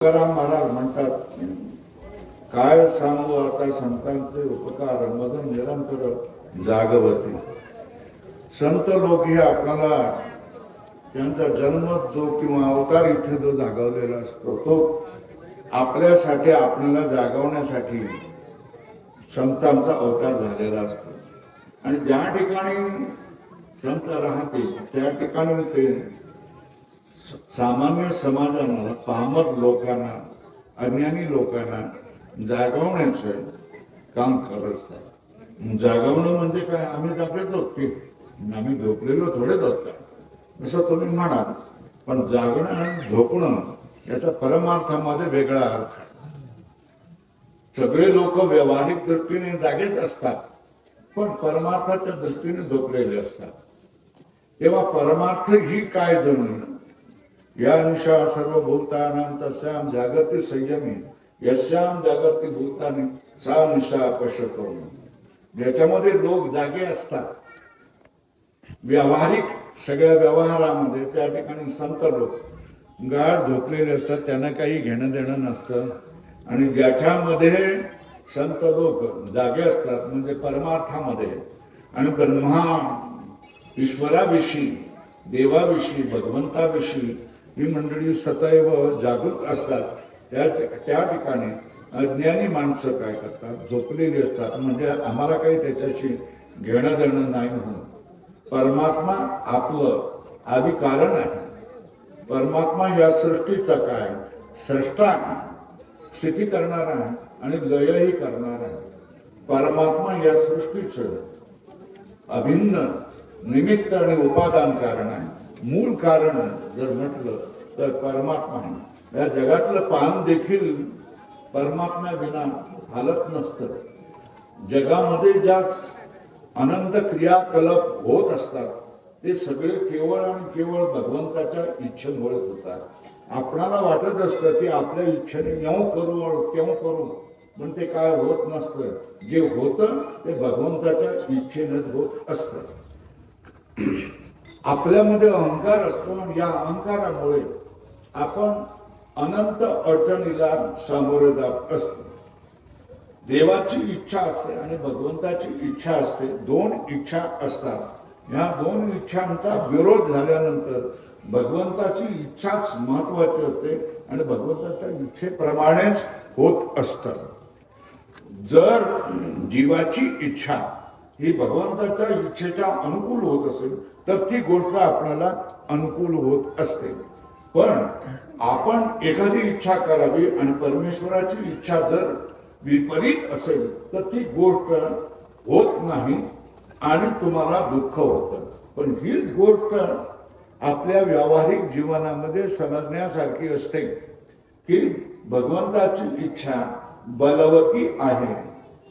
तुकाराम महाराज म्हणतात काय सांगू आता संतांचे उपकार मधून निरंतर जागवते. संत लोक हे आपल्याला त्यांचा जन्म जो किंवा अवतार इथे जो जागवलेला असतो तो आपल्यासाठी आपल्याला जागवण्यासाठी संतांचा अवतार झालेला असतो. आणि ज्या ठिकाणी संत राहते त्या ठिकाणी ते सामान्य समाजाला पामर लोकांना अज्ञानी लोकांना जागवण्याचं काम करत आहे जागवणं म्हणजे काय? आम्ही जागेच आहोत की आम्ही झोपलेलो थोडेच आहोत असं तुम्ही म्हणाल. पण जागणं आणि झोपणं याचा परमार्थामध्ये वेगळा अर्थ आहे. सगळे लोक व्यावहारिक दृष्टीने जागेच असतात पण परमार्थाच्या दृष्टीने झोपलेले असतात. तेव्हा परमार्थ ही काय जणून या अनुषा सर्व भूतानां तस्याम जागती संयमी यश्याम जागती भूतानी सा अनुषा पश्यतो ज्याच्यामध्ये लोक जागे असतात व्यावहारिक सगळ्या व्यवहारामध्ये त्या ठिकाणी संत लोक गाळ झोपलेले असतात त्यांना काही घेणं देणं नसतं. आणि ज्याच्यामध्ये संत लोक जागे असतात म्हणजे परमार्थामध्ये आणि ब्रह्मा ईश्वराविषयी देवाविषयी भगवंताविषयी ही मंडळी सदैव जागृत असतात. त्या त्या ठिकाणी अज्ञानी माणसं काय करतात? झोपलेली असतात. म्हणजे आम्हाला काही त्याच्याशी घेणं देणं नाही म्हणून. परमात्मा आपलं आधी कारण आहे. परमात्मा या सृष्टीचा काय? सृष्टा स्थिती करणार आहे आणि लयही करणार आहे. परमात्मा या सृष्टीचं अभिन्न निमित्त आणि उपादान कारण आहे. मूळ कारण जर म्हटलं तर परमात्मा आहे. या जगातलं पान देखील परमात्म्या विना हालत नसतं. जगामध्ये ज्या अनंत क्रियाकलाप होत असतात ते सगळे केवळ आणि केवळ भगवंताच्या इच्छेमुळेच होतात. आपणाला वाटत असतं की आपल्या इच्छेने येऊ करू केव्हा करू पण ते काय होत नसतं. जे होतं ते भगवंताच्या इच्छेनेच होत असतं. आपल्यामध्ये अहंकार असतो आणि या अहंकारामुळे आपण अनंत अडचणीला सामोरे जात असतो. देवाची इच्छा असते आणि भगवंताची इच्छा असते. दोन इच्छा असतात. ह्या दोन इच्छांचा विरोध झाल्यानंतर भगवंताची इच्छाच महत्वाची असते आणि भगवंताच्या इच्छेप्रमाणेच होत असत. जर जीवाची इच्छा ही भगवंताच्या इच्छेच्या अनुकूल होत असेल तर ती गोष्ट आपल्याला अनुकूल होत असते. पण आपण एखादी इच्छा करावी आणि परमेश्वराची इच्छा जर विपरीत असेल तर ती गोष्ट होत नाही आणि तुम्हाला दुःख होतं. पण हीच गोष्ट आपल्या व्यावहारिक जीवनामध्ये समजण्यासारखी असते की भगवंताची इच्छा बलवती आहे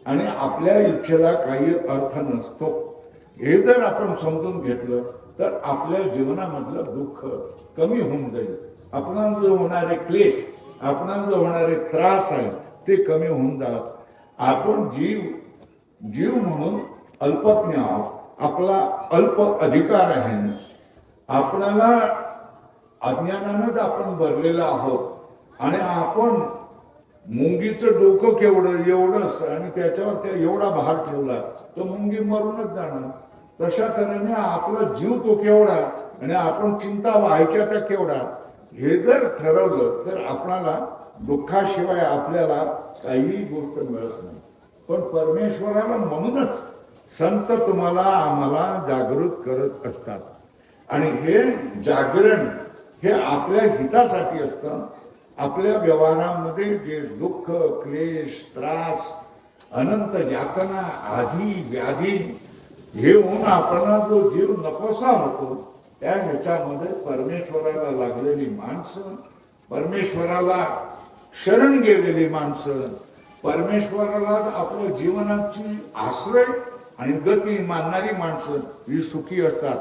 आणि आपल्या इच्छेला काही अर्थ नसतो. हे जर आपण समजून घेतलं तर आपल्या जीवनामधलं दुःख कमी होऊन जाईल. आपणाला जो होणारे क्लेश आपणाला जो होणारे त्रास आहे ते कमी होऊन जातात. आपण जीव जीव म्हणून अल्पज्ञ आहोत. आपला अल्प अधिकार आहे. आपणाला अज्ञानानंच आपण भरलेला आहोत. आणि आपण मुंगीचं डोकं केवढं एवढं आणि त्याच्यावर त्या एवढा भार ठेवला तर मुंगी मरूनच जाणार. तशा तऱ्हेने आपला जीव तो केवढा आणि आपण चिंता व्हायच्या त्या केवढा हे जर ठरवलं तर आपणाला दुःखाशिवाय आपल्याला काहीही गोष्ट मिळत नाही. पण परमेश्वराला म्हणूनच संत तुम्हाला आम्हाला जागृत करत असतात. आणि हे जागरण हे आपल्या हितासाठी असतं. आपल्या व्यवहारामध्ये जे दुःख क्लेश त्रास अनंत यातना आधी व्याधी हे होऊन आपल्याला जो जीव नकोसा होतो त्या ह्याच्यामध्ये परमेश्वराला लागलेली माणसं परमेश्वराला शरण गेलेली माणसं परमेश्वराला आपलं जीवनाची आश्रय आणि गती मानणारी माणसं ही सुखी असतात.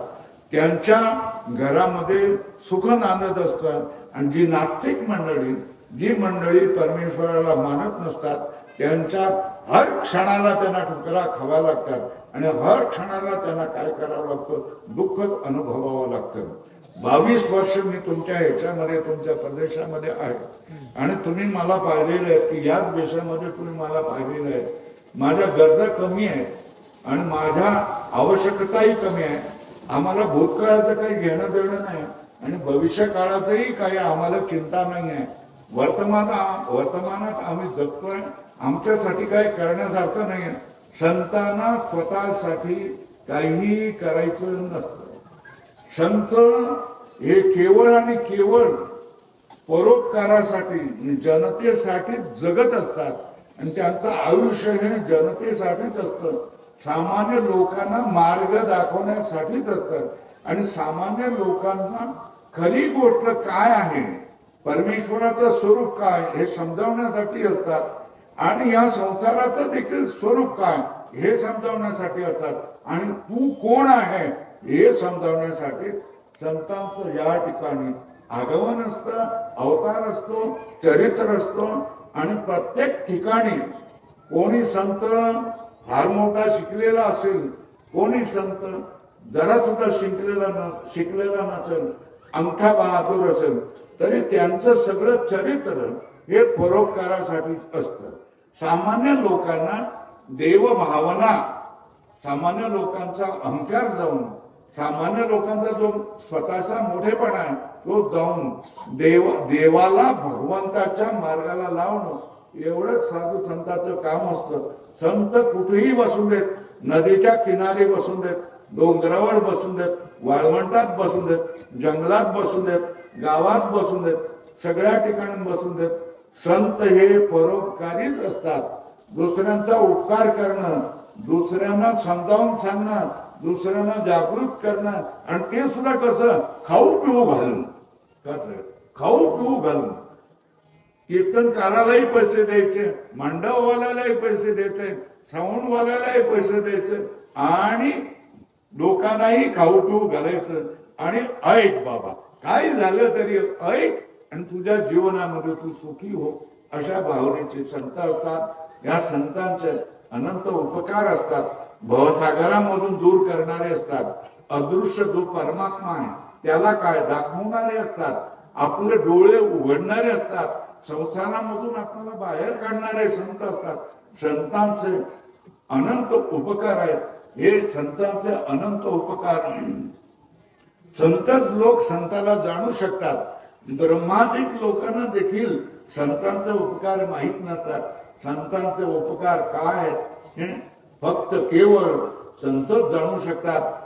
त्यांच्या घरामध्ये सुख नांदत असतात. आणि जी नास्तिक मंडळी जी मंडळी परमेश्वराला मानत नसतात त्यांच्या हर क्षणाला त्यांना ठुकरा खावा लागतात. आणि हर क्षणाला त्यांना काय करावं लागतं? दुःख अनुभवावं लागतं. बावीस वर्ष मी तुमच्या ह्याच्यामध्ये तुमच्या प्रदेशामध्ये आहे. आणि तुम्ही मला पाहिलेलं आहे की याच देशामध्ये तुम्ही मला पाहिलेलं आहे. माझ्या गरजा कमी आहेत आणि माझ्या आवश्यकताही कमी आहे आम्हाला भूतकाळाचं काही घेणं देणं नाही आणि भविष्य काळाचंही काही आम्हाला चिंता नाही आहे. वर्तमान वर्तमानात आम्ही जगतोय. आमच्यासाठी काही करण्यासारखं नाही आहे. संतांना स्वतःसाठी काहीही करायचं नसतं. संत हे केवळ आणि केवळ परोपकारासाठी जनतेसाठी जगत असतात. आणि त्यांचं आयुष्य हे जनतेसाठीच असतं. सामान्य लोकांना मार्ग दाखवण्यासाठीच असतं. आणि सामान्य लोकांना खरी गोष्ट काय आहे? परमेश्वराचं स्वरूप काय? हे समजावण्यासाठी असतात. आणि या संसाराचं देखील स्वरूप काय? हे समजावण्यासाठी असतात. आणि तू कोण आहे? हे समजावण्यासाठी संतांचं या ठिकाणी आगमन असतं अवतार असतो चरित्र असतो. आणि प्रत्येक ठिकाणी कोणी संत फार मोठा शिकलेला असेल कोणी संत जरा सुद्धा शिकलेला न शिकलेला नसेल अंगठा बहादूर असेल तरी त्यांचं सगळं चरित्र हे परोपकारासाठीच असतं. सामान्य लोकांना देवभावना सामान्य लोकांचा अहंकार जाऊन सामान्य लोकांचा जो स्वतःचा मोठेपणा आहे तो जाऊन देव देवाला भगवंताच्या मार्गाला लावणं एवढंच साधू संतांचं काम असतं. संत कुठेही बसून देत नदीच्या किनारी बसून देत डोंगरावर बसून देत वाळवंटात बसून देत जंगलात बसून देत गावात बसून देत सगळ्या ठिकाणी बसून देत. संत हे परोपकारीच असतात. दुसऱ्यांचा उपकार करणं दुसऱ्यांना समजावून सांगणं दुसऱ्यांना जागृत करणं आणि ते सुद्धा कसं? खाऊ पिऊ घालून. कसं? खाऊ पिऊ घालून. कीर्तनकारालाही पैसे द्यायचे मंडपवाल्यालाही पैसे द्यायचे श्रवणवाल्यालाही पैसे द्यायचे आणि लोकांनाही खाऊ पिऊ घालायचं. आणि ऐक बाबा काय झालं तरी ऐक. आणि तुझ्या जीवनामध्ये तू सुखी हो अशा भावनेचे संत असतात. या संतांचे अनंत उपकार असतात. भवसागरामधून दूर करणारे असतात. अदृश्य जो परमात्मा आहे त्याला काय दाखवणारे असतात. आपले डोळे उघडणारे असतात. संस्थानामधून आपल्याला बाहेर काढणारे संत असतात. संतांचे अनंत उपकार आहेत. हे संतांचे अनंत उपकार संतच लोक संताला जाणू शकतात. ब्रह्मादिक लोकांना देखील संतांचे उपकार माहीत नसतात. संतांचे उपकार काय आहेत? हे फक्त केवळ संतच जाणू शकतात.